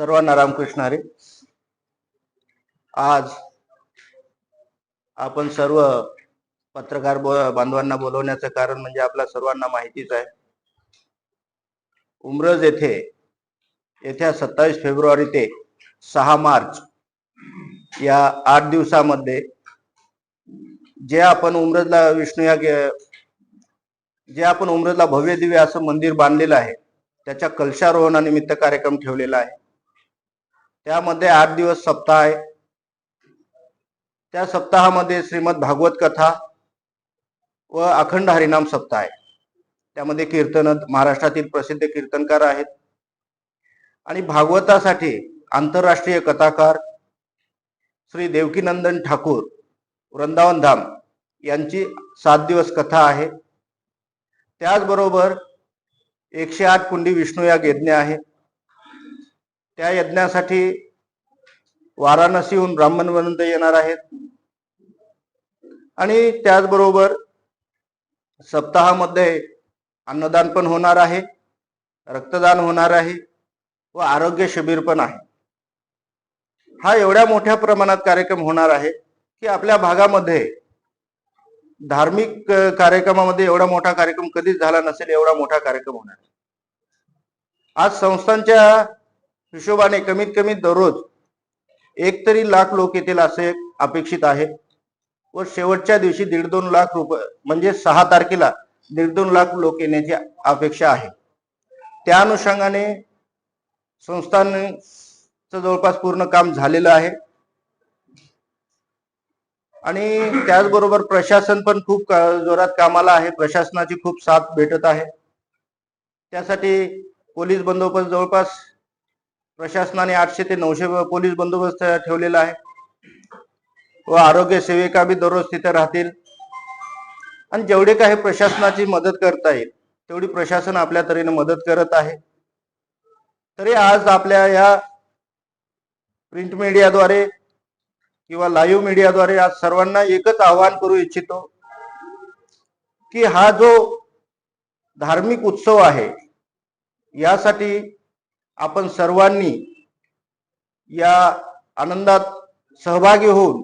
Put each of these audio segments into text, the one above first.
सर्वांना रामकृष्ण हरे. आज आपण सर्व पत्रकार बांधवांना बोलवण्याचं कारण म्हणजे आपल्या सर्वांना माहितीच आहे. उमरज येथे येत्या सत्तावीस फेब्रुवारी ते सहा मार्च या आठ दिवसामध्ये जे आपण उमरजला विष्णू या जे आपण उमरजला भव्य दिव्य असं मंदिर बांधलेलं आहे त्याच्या कलशारोहणानिमित्त कार्यक्रम ठेवलेला आहे. त्यामध्ये आठ दिवस सप्ताह आहे. त्या सप्ताहामध्ये श्रीमद भागवत कथा व अखंड हरिनाम सप्ताह आहे. त्यामध्ये कीर्तन महाराष्ट्रातील प्रसिद्ध कीर्तनकार आहेत. आणि भागवतासाठी आंतरराष्ट्रीय कथाकार श्री देवकीनंदन ठाकूर वृंदावन धाम यांची सात दिवस कथा आहे. त्याचबरोबर एकशे आठ कुंडी विष्णू या गेज्ञा आहे त्या यज्ञासाठी वाराणसीहून ब्राह्मणवंत येणार आहेत आणि त्याचबरोबर सप्ताहामध्ये अन्नदान पण होणार आहे रक्तदान होणार आहे व आरोग्य शिबिर पण आहे हा एवढ्या मोठ्या प्रमाणात कार्यक्रम होणार आहे की आपल्या भागामध्ये धार्मिक कार्यक्रमामध्ये एवढा मोठा कार्यक्रम कधीच झाला नसेल एवढा मोठा कार्यक्रम होणार आहे. आज संस्थांच्या हिशोबाने कमीत कमी दररोज एक तरी लाख लोक येतील असे अपेक्षित आहे व शेवटच्या दिवशी दीड दोन लाख रुपये म्हणजे सहा तारखेला दीड दोन लाख लोक येण्याची अपेक्षा आहे. त्या अनुषंगाने संस्थांचं जवळपास पूर्ण काम झालेलं आहे. आणि त्याचबरोबर प्रशासन पण खूप जोरात कामाला आहे. प्रशासनाची खूप साथ भेटत आहे. त्यासाठी पोलीस बंदोबस्त जवळपास प्रशासनाने आठशे ते नऊशे पोलीस बंदोबस्त ठेवलेला आहे. व आरोग्य सेविका बी दररोज तिथे राहतील. आणि जेवढे काही प्रशासनाची मदत करता येईल तेवढी प्रशासन आपल्या तऱ्हेने मदत करत आहे. तरी आज आपल्या या प्रिंट मीडियाद्वारे किंवा लाईव्ह मीडियाद्वारे आज सर्वांना एकच आवाहन करू इच्छितो की हा जो धार्मिक उत्सव आहे यासाठी आपण सर्वांनी या आनंदात सहभागी होऊन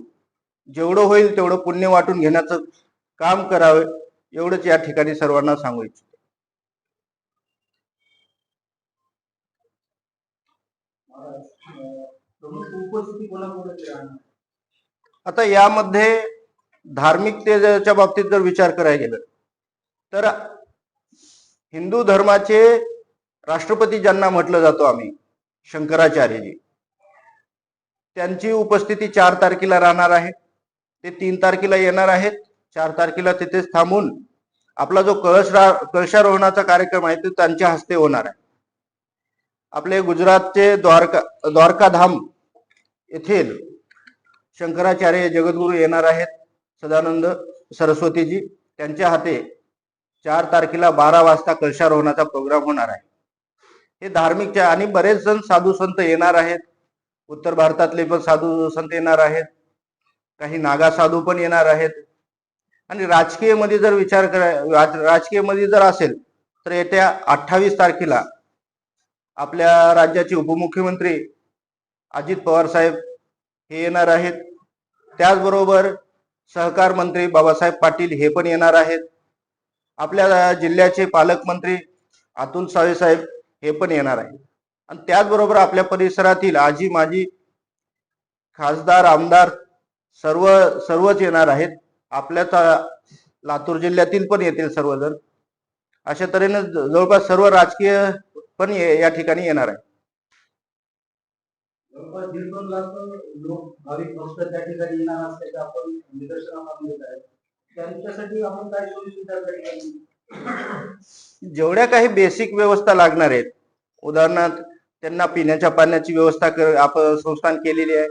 जेवढं होईल तेवढं पुण्य वाटून घेण्याचं काम करावे एवढंच या ठिकाणी सर्वांना सांगू इच्छितो. आता यामध्ये धार्मिकतेच्या बाबतीत जर विचार करायला गेलं तर हिंदू धर्माचे राष्ट्रपती ज्यांना म्हटलं जातो आम्ही शंकराचार्यजी त्यांची उपस्थिती चार तारखेला राहणार आहे. ते तीन तारखेला येणार आहेत. चार तारखेला तिथेच थांबून आपला जो कळश कळशारोहणाचा कार्यक्रम आहे तो त्यांच्या हस्ते होणार आहे. आपले गुजरातचे द्वारका द्वारकाधाम येथील शंकराचार्य जगद्गुरू येणार आहेत. सदानंद सरस्वतीजी त्यांच्या हाते चार तारखेला बारा वाजता कळशारोहणाचा प्रोग्राम होणार आहे. हे धार्मिकचे आणि बरेच जण साधू संत येणार आहेत. उत्तर भारतातले पण साधू संत येणार आहेत. काही नागा साधू पण येणार आहेत. आणि राजकीयमध्ये जर विचार करा राजकीयमध्ये जर असेल तर येत्या अठ्ठावीस तारखेला आपल्या राज्याचे उपमुख्यमंत्री अजित पवार साहेब हे येणार आहेत. त्याचबरोबर सहकार मंत्री बाबासाहेब पाटील हे पण येणार आहेत. आपल्या जिल्ह्याचे पालकमंत्री अतुल सावे साहेब हे पण येणार आहेत आणि त्याचबरोबर आपल्या परिसरातील आजी माजी खासदार आमदार सर्व सर्वच येणार आहेत. आपल्या ता- लातूर जिल्ह्यातील पण येतील सर्वजण. अशा तऱ्हेने जवळपास सर्व राजकीय पण ये- ठिकाणी येणार आहे. आहे. जेवढ्या काही बेसिक व्यवस्था लागणार आहेत उदाहरणार्थ त्यांना पिण्याच्या पाण्याची व्यवस्था कर आपण संस्थान केलेली आहे.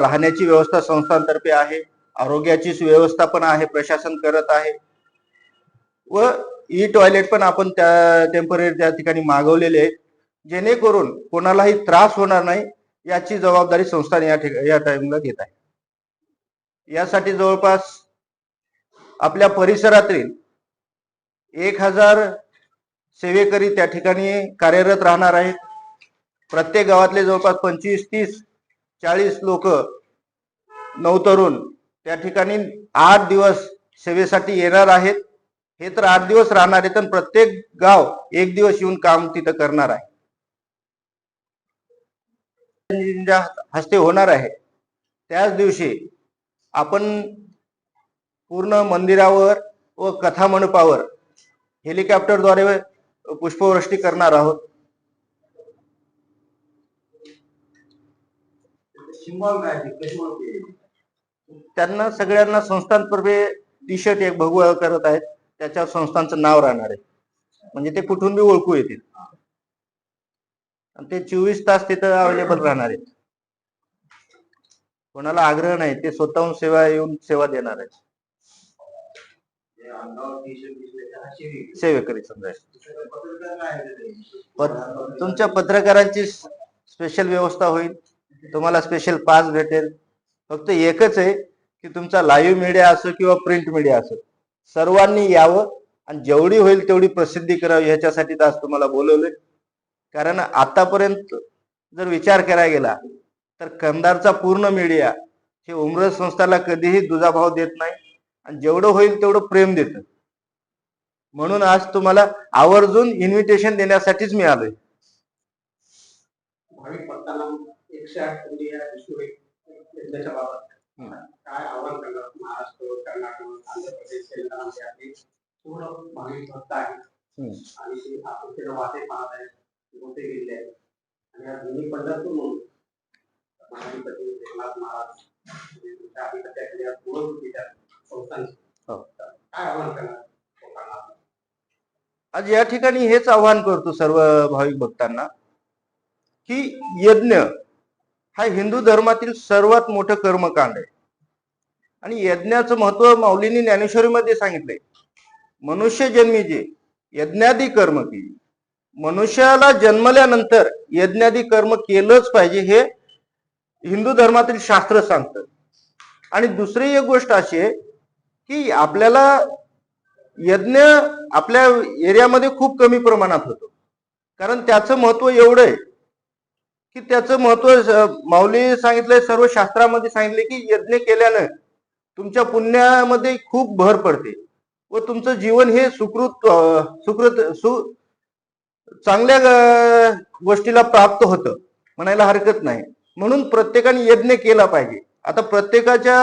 राहण्याची व्यवस्था संस्थांतर्फे आहे. आरोग्याची व्यवस्था पण आहे. प्रशासन करत आहे. व ई टॉयलेट पण आपण त्या टेंपररी त्या ठिकाणी मागवलेले आहे जेणेकरून कोणालाही त्रास होणार नाही याची जबाबदारी संस्थान या ठिकाणी या टाइमला घेत आहे. यासाठी जवळपास आपल्या परिसरातील एक हजार सेवेकरी त्या ठिकाणी कार्यरत राहणार आहेत. प्रत्येक गावातले जवळपास पंचवीस तीस चाळीस लोक नवतरुण त्या ठिकाणी आठ दिवस सेवेसाठी येणार आहेत. हे तर आठ दिवस राहणार आहेत तर प्रत्येक गाव एक दिवस येऊन काम तिथं करणार आहे. हस्ते होणार आहे. त्याच दिवशी आपण पूर्ण मंदिरावर व कथा मंडपावर हेलिकॉप्टरद्वारे पुष्पवृष्टी करणार आहोत? त्यांना सगळ्यांना संस्थांतर्फे टी शर्ट एक भगवा करत आहेत. त्याच्यावर संस्थांचं नाव राहणार आहे. म्हणजे ते कुठून बी ओळखू येतील. आणि ते चोवीस तास तिथं अवेलेबल राहणार आहेत. कोणाला आग्रह नाही ते स्वतःहून सेवा येऊन सेवा देणार आहेत हे अंगावर टी-शर्ट दिसले तर अशी वेगळी. सेवेकरी तुमच्या पत्रकारांची स्पेशल व्यवस्था होईल. तुम्हाला स्पेशल पास भेटेल. फक्त एकच आहे की तुमचा लाईव्ह मीडिया असो किंवा प्रिंट मीडिया असो सर्वांनी यावं आणि जेवढी होईल तेवढी प्रसिद्धी करावी. ह्याच्यासाठी आज तुम्हाला बोलवलंय. कारण आतापर्यंत जर विचार करायला गेला तर कंधारचा पूर्ण मीडिया हे उमरज संस्थाला कधीही दुजाभाव देत नाही. आणि जेवढं होईल तेवढं प्रेम देतं. म्हणून आज तुम्हाला आवर्जून इन्व्हिटेशन देण्यासाठीच मी आलोय. भाविक भक्तांना एकशे आठ कोटी या विष्णू यज्ञाच्या बाबत हम्म. काय आव्हान करणार महाराष्ट्र कर्नाटक आंध्र प्रदेश तेलंगणा हे पूर्ण भाविक भक्त आहेत हम्म. आणि ते आपुलकीने वाटे पाहत आहेत मोठे गेले आहेत आणि या दोन्ही पंढरपूर म्हणून महाधिपती एकनाथ महाराज म्हणजे तुमच्या अधिपत्याखाली आज पूर्ण होती त्या संस्थांची हो. काय आव्हान करणार लोकांना आज या ठिकाणी हेच आवाहन करतो सर्व भाविक भक्तांना की यज्ञ हा हिंदू धर्मातील सर्वात मोठं कर्मकांड आहे. आणि यज्ञाचं महत्त्व माऊलींनी ज्ञानेश्वरीमध्ये सांगितलंय. मनुष्य जन्मी जे यज्ञादी कर्म केली मनुष्याला जन्मल्यानंतर यज्ञादी कर्म केलंच पाहिजे हे हिंदू धर्मातील शास्त्र सांगतं. आणि दुसरी एक गोष्ट अशी आहे की आपल्याला यज्ञ आपल्या एरियामध्ये खूप कमी प्रमाणात होतो. कारण त्याचं महत्त्व एवढं आहे की त्याचं महत्त्व माऊली सांगितलंय सर्व शास्त्रामध्ये सांगितले की यज्ञ केल्यानं तुमच्या पुण्यामध्ये खूप भर पडते व तुमचं जीवन हे सुकृत सुकृत सु चांगल्या गोष्टीला प्राप्त होतं म्हणायला हरकत नाही. म्हणून प्रत्येकाने यज्ञ केला पाहिजे. आता प्रत्येकाच्या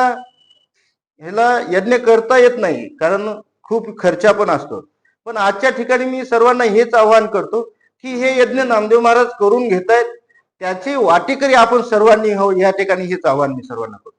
ह्याला यज्ञ करता येत नाही कारण खूप खर्चा पण असतो. पण आजच्या ठिकाणी मी सर्वांना हेच आवाहन करतो की हे यज्ञ नामदेव महाराज करून घेतायत त्याची वाटेकरी आपण सर्वांनी हो या ठिकाणी हेच आवाहन मी सर्वांना करतो.